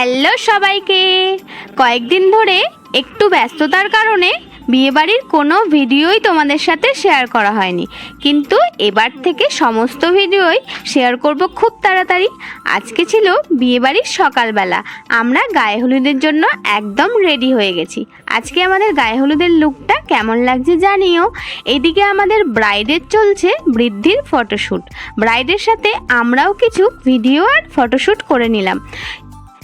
Hello সবাইকে। কয়েকদিন ধরে একটু ব্যস্ততার কারণে বিয়েবাড়ির কোনো ভিডিওই তোমাদের সাথে শেয়ার করা হয়নি। কিন্তু এবার থেকে সমস্ত ভিডিওই শেয়ার করব খুব তাড়াতাড়ি। আজকে ছিল বিয়েবাড়ির সকালবেলা। আমরা গায়ে হলুদের জন্য একদম রেডি হয়ে গেছি। আজকে আমাদের গায়ে হলুদের লুকটা কেমন লাগছে জানিও। এদিকে আমাদের ব্রাইডের চলছে বৃদ্ধির ফটোশ্যুট ব্রাইডের সাথে আমরাও কিছু ভিডিও আর ফটোশ্যুট করে নিলাম।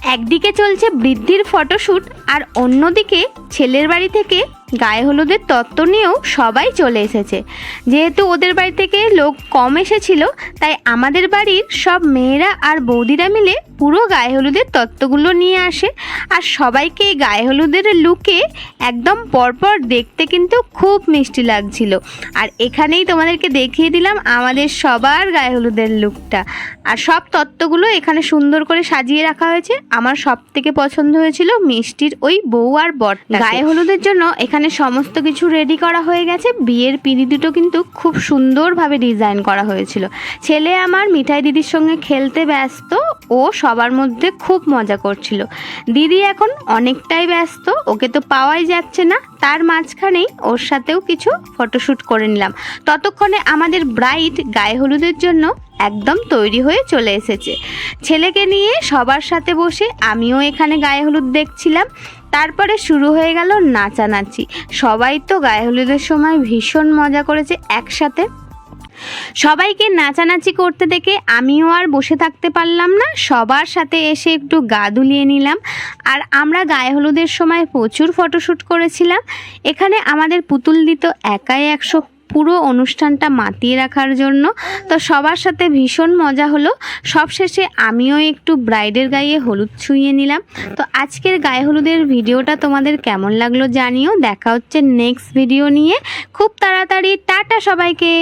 একদিকে চলছে বৃদ্ধির ফটোশ্যুট আর অন্যদিকে ছেলের বাড়ি থেকে গায়ে হলুদের তত্ত্ব নিয়েও সবাই চলে এসেছে। যেহেতু ওদের বাড়ি থেকে লোক কম এসেছিল তাই আমাদের বাড়ির সব মেয়েরা আর বৌদিরা মিলে পুরো গায়ে হলুদের তত্ত্বগুলো নিয়ে আসে। আর সবাইকে এই গায়ে হলুদের লুকে একদম পরপর দেখতে কিন্তু খুব মিষ্টি লাগছিল। আর এখানেই তোমাদেরকে দেখিয়ে দিলাম আমাদের সবার গায়ে হলুদের লুকটা আর সব তত্ত্বগুলো এখানে সুন্দর করে সাজিয়ে রাখা হয়েছে। আমার সব থেকে পছন্দ হয়েছিল মিষ্টির ওই বউ আর বর গায়ে হলুদের জন্য এখানে সমস্ত কিছু রেডি করা হয়ে গেছে। বিয়ের পিঁড়ি দুটো কিন্তু খুব সুন্দরভাবে ডিজাইন করা হয়েছিল। ছেলে আমার মিঠাই দিদির সঙ্গে খেলতে ব্যস্ত, ও সবার মধ্যে খুব মজা করছিল। দিদি এখন অনেকটাই ব্যস্ত, ওকে তো পাওয়াই যাচ্ছে না। তার মাঝখানেই ওর সাথেও কিছু ফটোশ্যুট করে নিলাম। ততক্ষণে আমাদের ব্রাইট গায়ে হলুদের জন্য একদম তৈরি হয়ে চলে এসেছে। ছেলেকে নিয়ে সবার সাথে বসে আমিও এখানে গায়ে হলুদ দেখছিলাম। তারপরে শুরু হয়ে গেল নাচানাচি। সবাই তো গায়ে হলুদের সময় ভীষণ মজা করেছে একসাথে। সবাইকে নাচানাচি করতে দেখে আমিও আর বসে থাকতে পারলাম না। সবার সাথে এসে একটু গা দুলিয়ে নিলাম। আর আমরা গায়ে হলুদের সময় প্রচুর ফটোশ্যুট করেছিলাম। এখানে আমাদের পুতুল দিত একাই একশো পুরো অনুষ্ঠানটা মাতিয়ে রাখার জন্য। তো সবার সাথে ভীষণ মজা হলো। সবশেষে আমিও একটু ব্রাইডের গায়ে হলুদ ছুঁয়ে নিলাম। তো আজকের গায়ে হলুদের ভিডিওটা তোমাদের কেমন লাগল জানিও। দেখা হচ্ছে নেক্সট ভিডিও নিয়ে। খুব তাড়াতাড়ি, টাটা সবাইকে!